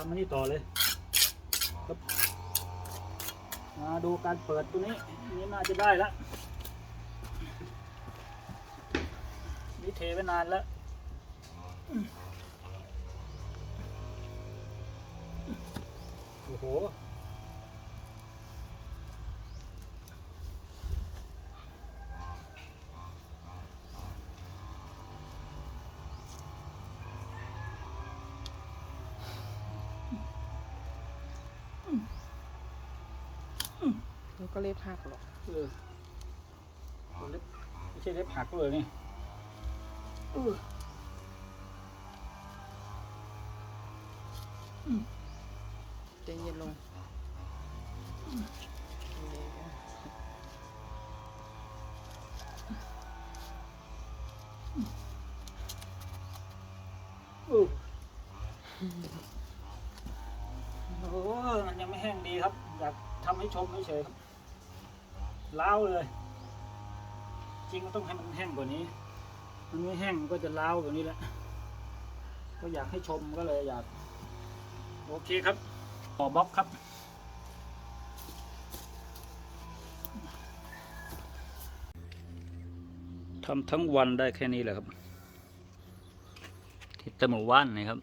ทำอันนี้ต่อเลยครับมาดูการเปิดตัวนี้นี่น่าจะได้แล้วนี่เทไปนานแล้วโอ้โห แล้วก็เล็บหักหรอกเออเล็บไม่ใช่เล็บหักเลยนี่เออใจเย็นลงเออโอ้โหมันยังไม่แห้งดีครับ อยากทำให้ชมเฉยๆครับ ล้าวเลย จริงก็ต้องให้มันแห้งกว่านี้ มันไม่แห้งมันก็จะล้าวแบบนี้แหละ ก็อยากให้ชมก็เลยอยาก โอเคครับต่อบล็อกครับ ทำทั้งวันได้แค่นี้แหละครับ ที่ตะหมู่ว่านนะครับ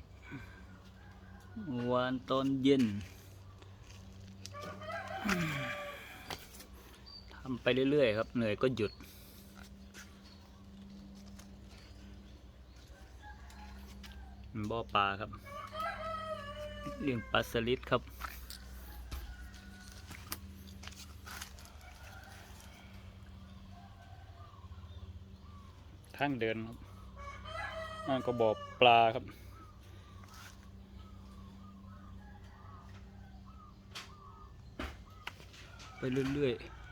เมื่อวานตอนเย็น ทำไปเรื่อยๆครับ เหนื่อยก็หยุด บ่อปลาครับ เลี้ยงปลาสลิดครับ ทางเดินครับนั่นก็บ่อปลาครับไปเรื่อยๆ